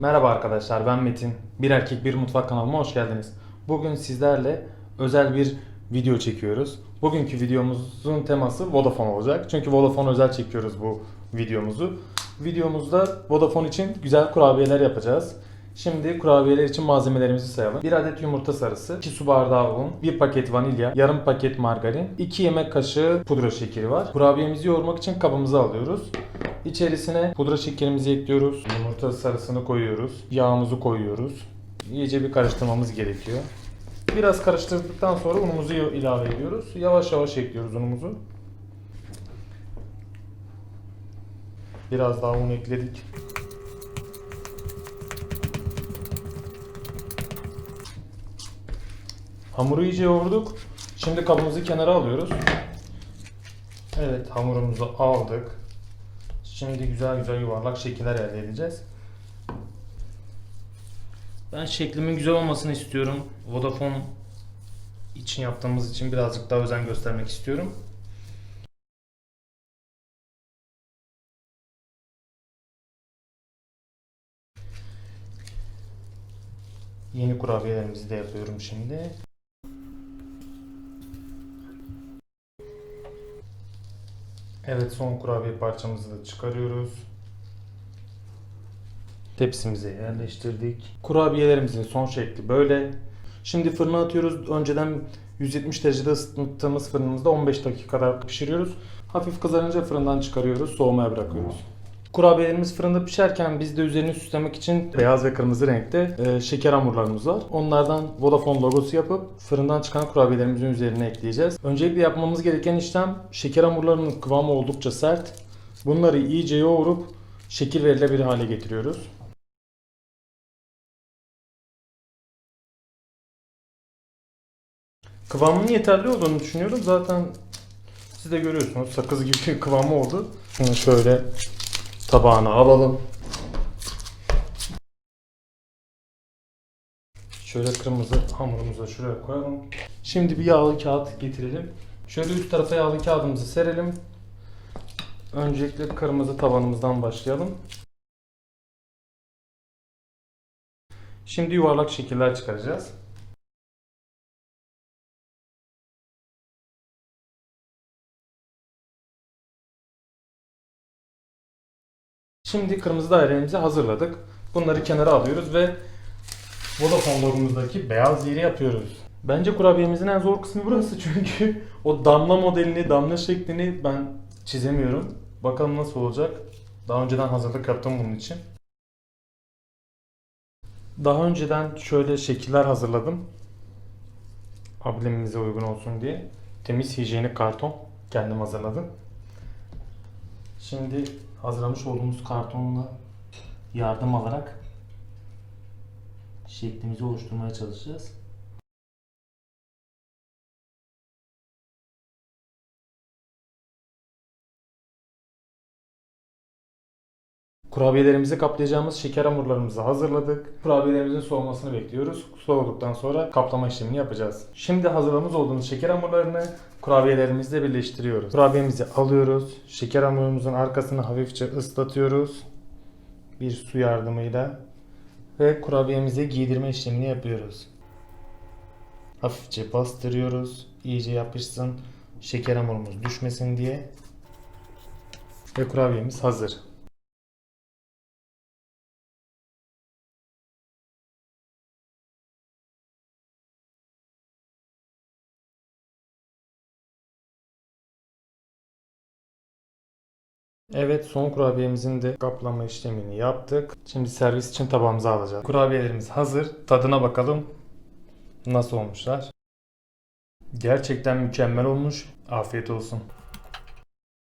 Merhaba arkadaşlar ben Metin. Bir erkek bir mutfak kanalıma hoş geldiniz. Bugün sizlerle özel bir video çekiyoruz. Bugünkü videomuzun teması Vodafone olacak. Çünkü Vodafone özel çekiyoruz bu videomuzu. Videomuzda Vodafone için güzel kurabiyeler yapacağız. Şimdi kurabiyeler için malzemelerimizi sayalım. 1 adet yumurta sarısı, 2 su bardağı un, 1 paket vanilya, yarım paket margarin, 2 yemek kaşığı pudra şekeri var. Kurabiyemizi yoğurmak için kabımızı alıyoruz. İçerisine pudra şekerimizi ekliyoruz. Yumurta sarısını koyuyoruz. Yağımızı koyuyoruz. İyice bir karıştırmamız gerekiyor. Biraz karıştırdıktan sonra unumuzu ilave ediyoruz. Yavaş yavaş ekliyoruz unumuzu. Biraz daha un ekledik. Hamuru iyice yoğurduk. Şimdi kabımızı kenara alıyoruz. Evet hamurumuzu aldık. Şimdi güzel güzel yuvarlak şekiller elde edeceğiz. Ben şeklimin güzel olmasını istiyorum. Vodafone için yaptığımız için birazcık daha özen göstermek istiyorum. Yeni kurabiyelerimizi de yapıyorum şimdi. Evet son kurabiye parçamızı da çıkarıyoruz. Tepsimize yerleştirdik. Kurabiyelerimizin son şekli böyle. Şimdi fırına atıyoruz. Önceden 170 derecede ısıttığımız fırınımızda 15 dakika kadar pişiriyoruz. Hafif kızarınca fırından çıkarıyoruz. Soğumaya bırakıyoruz. Kurabiyelerimiz fırında pişerken biz de üzerini süslemek için beyaz ve kırmızı renkte e, şeker hamurlarımız var. Onlardan Vodafone logosu yapıp fırından çıkan kurabiyelerimizin üzerine ekleyeceğiz. Öncelikle yapmamız gereken işlem şeker hamurlarının kıvamı oldukça sert. Bunları iyice yoğurup şekil verilebilir hale getiriyoruz. Kıvamının yeterli olduğunu düşünüyorum. Zaten siz de görüyorsunuz sakız gibi kıvamı oldu. Şunu şöyle tabağına alalım. Şöyle kırmızı hamurumuzu şuraya koyalım. Şimdi bir yağlı kağıt getirelim. Şöyle üst tarafa yağlı kağıdımızı serelim. Öncelikle kırmızı tabanımızdan başlayalım. Şimdi yuvarlak şekiller çıkaracağız. Şimdi kırmızı dairemizi hazırladık. Bunları kenara alıyoruz ve Vodafone logumuzdaki beyaz yeri yapıyoruz. Bence kurabiyemizin en zor kısmı burası çünkü o damla modelini, damla şeklini ben çizemiyorum. Bakalım nasıl olacak. Daha önceden hazırlık yaptım bunun için. Daha önceden şöyle şekiller hazırladım. Ablemimize uygun olsun diye. Temiz hijyenik karton kendim hazırladım. Şimdi hazırlamış olduğumuz kartonla yardım alarak şeklimizi oluşturmaya çalışacağız. Kurabiyelerimizi kaplayacağımız şeker hamurlarımızı hazırladık. Kurabiyelerimizin soğumasını bekliyoruz. Soğuduktan sonra kaplama işlemini yapacağız. Şimdi hazırlamış olduğumuz şeker hamurlarını kurabiyelerimizle birleştiriyoruz. Kurabiyemizi alıyoruz. Şeker hamurumuzun arkasını hafifçe ıslatıyoruz. Bir su yardımıyla ve kurabiyemize giydirme işlemini yapıyoruz. Hafifçe bastırıyoruz. İyice yapışsın. Şeker hamurumuz düşmesin diye. Ve kurabiyemiz hazır. Evet son kurabiyemizin de kaplama işlemini yaptık. Şimdi servis için tabağımıza alacağız. Kurabiyelerimiz hazır. Tadına bakalım. Nasıl olmuşlar? Gerçekten mükemmel olmuş. Afiyet olsun.